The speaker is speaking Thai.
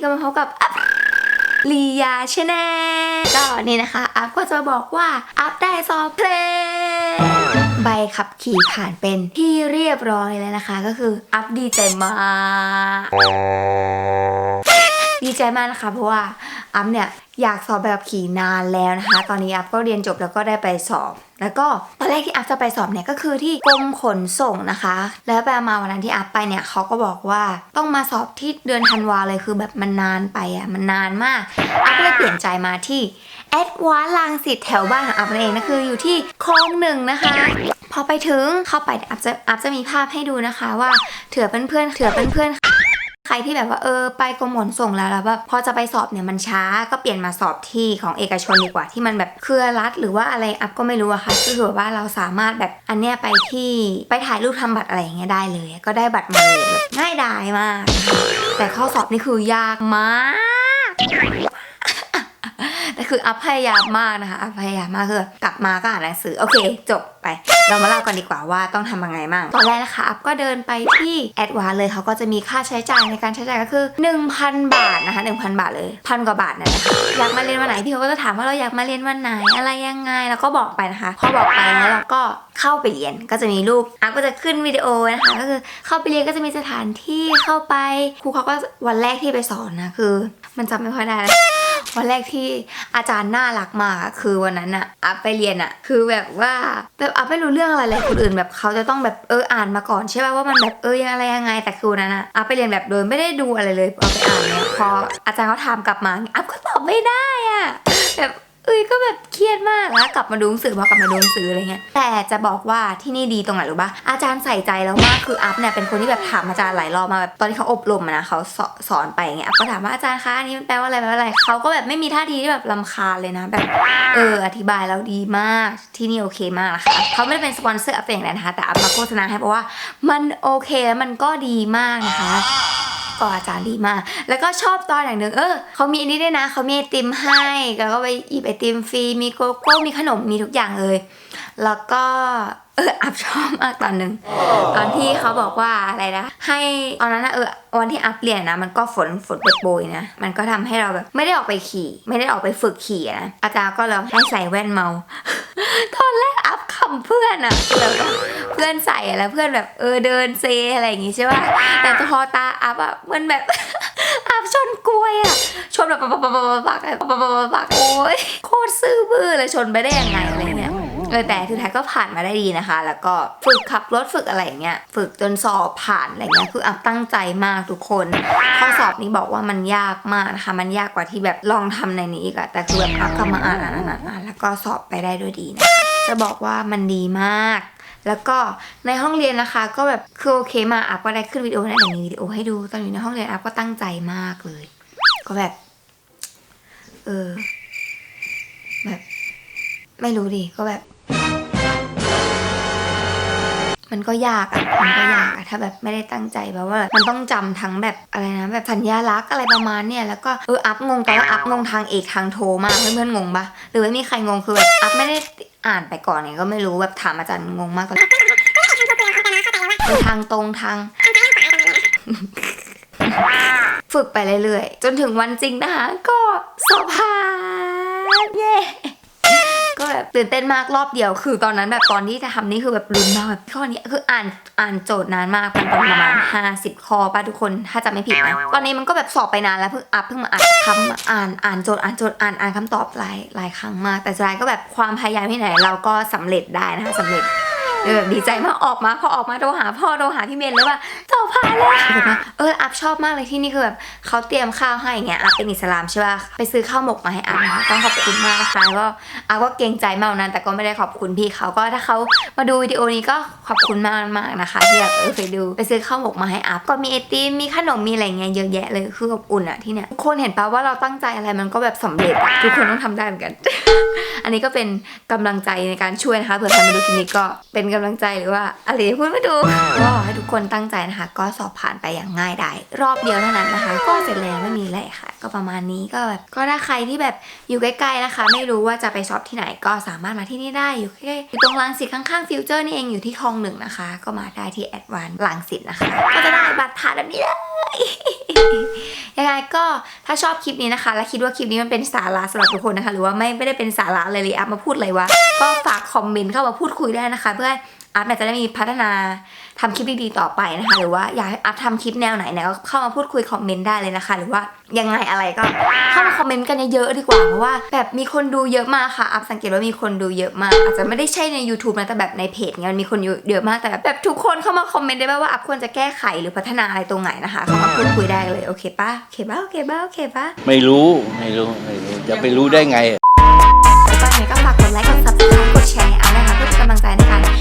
นี้ก็มาพบกับอัพลียาชแนลก็นี่นะคะ อัพก็จะบอกว่า อัพได้สอบเพลงใบขับขี่ผ่านเป็นที่เรียบร้อยแล้วนะคะ ก็คืออัพดีใจมากดีใจมากนะคะเพราะว่า อัพเนี่ยอยากสอบแบบขี่นานแล้วนะคะ ตอนนี้อัพก็เรียนจบแล้วก็ได้ไปสอบ แล้วก็ตอนแรกที่อัพจะไปสอบเนี่ยก็คือที่กรมขนส่งนะคะ แล้วไปมาวันนั้นที่อัพไปเนี่ยเขาก็บอกว่าต้องมาสอบที่เดือนธันวาเลยคือแบบมันนานไปอะมันนานมาก อัพก็เลยเปลี่ยนใจมาที่แอดวานลังสิตแถวบ้านของอัพนั่นเองนะคืออยู่ที่คลองหนึ่งนะคะ พอไปถึงเข้าไปอัพจะอัพจะมีภาพให้ดูนะคะว่าเถื่อเพื่อนเถื่อเพื่อนๆใครที่แบบว่าเออไปกรมขนส่งแล้วแล้วแบบพอจะไปสอบเนี่ยมันช้าก็เปลี่ยนมาสอบที่ของเอกชนดีกว่าที่มันแบบเครือรัฐหรือว่าอะไรอัพก็ไม่รู้อะค่ะก็คือแบบว่าเราสามารถแบบอันเนี้ยไปที่ไปถ่ายรูปทำบัตรอะไรอย่างเงี้ยได้เลย ก็ได้บัตรมาเลยง่ายดายมาก แต่ข้อสอบนี่คือยากมาก คืออัพพยายามมากนะคะอัพพยายามมากคือกลับมาก็อ่านหนังสือโอเค จบไป เรามาเล่ากันดีกว่าว่าต้องทำยังไงบ้างตอนแรกนะคะอัพก็เดินไปที่แอดวานเลยเขาก็จะมีค่าใช้จ่ายในการใช้จ่ายก็คือ 1,000 บาทนะคะ1,000 บาทเลยพันกว่าบาทนี่ยนะคะอยากมาเรียนวันไหนพี่เขาก็จะถามว่าเราอยากมาเรียนวันไหนอะไรยังไง แล้วก็บอกไปนะคะพอบอกไปแล้วเราก็เข้าไปเรียนก็จะมีรูปอัพก็จะขึ้นวิดีโอนะคะก็คือเข้าไปเรียนก็จะมีสถานที่เข้าไปครูเขาก็วันแรกที่ไปสอนนะคือ มันจำไม่ค่อยได้ วันแรกที่อาจารย์น่ารักมากคือวันนั้นอะอัพไปเรียนอะคือแบบว่าแบบอัพไม่รู้เรื่องอะไรเลยคนอื่นแบบเขาจะต้องแบบเอออ่านมาก่อนใช่ป่ะว่ามันแบบเออยังอะไรยังไงแต่คือวันนั้นอะอัพไปเรียนแบบโดยไม่ได้ดูอะไรเลยเอาไปอ่านเนี่ยพออาจารย์เขาถามกลับมาอัพก็ตอบไม่ได้อะแบบ เอ้ยก็แบบเครียดมากแล้วกลับมาดูหนังสือพอกลับมาดูหนังสืออะไรเงี้ยแต่จะบอกว่าที่นี่ดีตรงไหนรู้ปะอาจารย์ใส่ใจแล้วมากคืออัพเนี่ยเป็นคนที่แบบถามอาจารย์หลายรอบมาแบบตอนที่เขาอบรมอะนะเขาสอนสอนไปอย่างเงี้ยอัพก็ถามว่าอาจารย์คะอันนี้มันแปลว่าอะไรแปลว่าอะไรเขาก็แบบไม่มีท่าทีที่แบบลำคาญเลยนะแบบเอออธิบายแล้วดีมากที่นี่โอเคมากนะคะเขาไม่ได้เป็นสปอนเซอร์อัพแต่อย่างใดนะคะแต่อัพมาโฆษณาให้เพราะว่ามันโอเคแล้วมันก็ดีมากนะคะ ก็อาจารย์ดีมาก แล้วก็ชอบตอนอย่างหนึ่งเออเขามีอันนี้ด้วยนะเขามีไอติมให้แล้วก็ไปหยิบไอติมฟรีมีโกโก้มีขนมมีทุกอย่างเลย แล้วก็เอออัพชอบมากตอนหนึ่งตอนที่เขาบอกว่าอะไรนะให้ตอนนั้นนะเออวันที่อัพเรียนนะ มันก็ฝนฝนโปรยนะ มันก็ทำให้เราแบบไม่ได้ออกไปขี่ ไม่ได้ออกไปฝึกขี่นะอาจารย์ก็เลยให้ใส่แว่นเมา ตอนแรกอัพคำเพื่อนอะแบบว่าเพื่อนใส่แล้วเพื่อนแบบเออเดินเซอะไรอย่างงี้ใช่ป่ะแต่พอตาอัพอะมันแบบอัพชนกล้วยอะชนแบบปักปักปักปักปักปักโอ้ยโคตรซื่อบื้อเลยชนไปได้ยังไงอะไรเนี่ยเออแต่คือไทยก็ผ่านมาได้ดีนะคะ แล้วก็ฝึกขับรถฝึกอะไรเงี้ยฝึกจนสอบผ่านอะไรเงี้ยคืออัพตั้งใจมากทุกคน ข้อสอบนี้บอกว่ามันยากมากนะคะ มันยากกว่าที่แบบลองทำในนี้อีกอะแต่คือแบบอัพกลัมาอ่านอ่านอ่านแล้วก็สอบไปได้ด้วยดีนะจะบอกว่ามันดีมาก แล้วก็ในห้องเรียนนะคะ ก็แบบคือโอเคมาอัพก็ได้ขึ้นวิดีโอนะเดี๋ยวมีวิดีโอให้ดูตอนอยู่ในห้องเรียนอัพก็ตั้งใจมากเลย ก็แบบ เออ แบบ ไม่รู้ดิก็แบบ มันก็ยากอะมันก็ยากอะถ้าแบบไม่ได้ตั้งใจแบบว่า มันต้องจำทั้งแบบอะไรนะแบบสัญญาลักษณ์อะไรประมาณเนี่ยแล้วก็เอออัพงงแต่ว่าอัพงงทางเอกทางโทมากเพื่อนๆงงปะหรือไม่มีใครงงคือแบบอัพไม่ได้ อ่านไปก่อนไงก็ไม่รู้แบบถามอาจารย์งงมากเลยคือทางตรงทาง ฝึกไปเรื่อยๆ จนถึงวันจริงนะคะ ก็สอบผ่านเย้ก็แบบ ตื่นเต้นมากรอบเดียวคือตอนนั้นแบบตอนที่จะทำนี่คือแบบลุ้นมากแบบข้อนี้คืออ่านอ่านโจทย์นานมากมันประมาณ50ข้อป่ะทุกคนถ้าจะไม่ผิดนะตอนนี้มันก็แบบสอบไปนานแล้วเพิ่งอัพเพิ่งมาอ่านคำอ่านอ่านโจทย์อ่านโจทย์อ่านอ่านคำตอบหลายหลายครั้งมาก แต่สุดท้ายก็แบบความพยายามที่ไหน เราก็สำเร็จได้นะคะสำเร็จเออแบบดีใจมากออกมาพอออกมาโทรหาพ่อโทรหาพี่เมนเลยว่าสอบ ผ่านแล้วเอออัพชอบมากเลยที่นี่คือแบบเขาเตรียมข้าวให้อย่างเงี้ยอัพเป็นอิสลามใช่ป่ะไปซื้อข้าวหมกมาให้อัพนะคะต้องขอบคุณมากนะคะก็อัพก็เกรงใจมากนั้น แต่ก็ไม่ได้ขอบคุณพี่เขาก็ถ้าเขามาดูวิดีโอนี้ก็ขอบคุณมากมากนะคะที่แบบเออไปดูไปซื้อข้าวหมกมาให้อัพก็มีไอติมมีขนมมีอะไรเงี้ยเยอะแยะเลยคืออบอุ่นอะที่เนี่ยทุกคนเห็นปะว่าเราตั้งใจอะไรมันก็แบบสำเร็จทุกคนต้องทำได้เหมือนกัน อันนี้ก็เป็นกำลังใจในการช่วยนะคะเผื่อใครมาดูคลิปนี้ก็เป็นกำลังใจหรือว่าอะไรพูดไม่ถูกก็ให้ทุกคนตั้งใจนะคะก็สอบผ่านไปอย่างง่ายดายรอบเดียวเท่านั้นนะคะ ก็เสร็จแล้วไม่มีอะไรค่ะ ก็ประมาณนี้ก็แบบก็ถ้าใครที่แบบอยู่ใกล้ๆนะคะ ไม่รู้ว่าจะไปสอบที่ไหนก็สามารถมาที่นี่ได้อยู่ใกล้อยู่ตรงรังสิตข้างๆฟิวเจอร์นี่เองอยู่ที่คลองหนึ่งนะคะ ก็มาได้ที่แอดวานลังสิตนะคะ ก็จะได้บัตรผ่านแบบนี้เลย ยังไงก็ถ้าชอบคลิปนี้นะคะ และคิดว่าคลิปนี้มันเป็นสาระสำหรับทุกคนนะคะ หรือว่าไม่ไม่ได้เป็นสาระเลยเลยอัพมาพูดอะไรวะ ก็ฝากคอมเมนต์เข้ามาพูดคุยได้นะคะ เพื่ออัพเนี่ยจะได้มีพัฒนาทำคลิปดีๆต่อไปนะคะ หรือว่าอยากให้อัพทำคลิปแนวไหนเนี่ยก็เข้ามาพูดคุยคอมเมนต์ได้เลยนะคะ หรือว่า ยังไงอะไรก็เข้ามาคอมเมนต์กันเยอะๆดีกว่าเพราะว่าแบบมีคนดูเยอะมากค่ะ อัพสังเกตว่ามีคนดูเยอะมาก อาจจะไม่ได้ใช่ใน YouTube นะแต่แบบในเพจเนี่ยมันมีคนเยอะเยอะมากแต่แบบแบบทุกคนเข้ามาคอมเมนต์ได้ไหมว่าอัพควรจะแก้ไขหรือพัฒนาอะไรตรงไหนนะคะเข้ามาพูดคุยได้เลยโอเคปะโอเคปะโอเคปะโอเคปะไม่รู้ไม่รู้ไม่รู้จะไปรู้ได้ไงแล้วก็ยังไงก็ฝากกดไลค์กด subscribe กดแชร์ให้อัพนะคะเพื่อเป็นกำลังใจในการ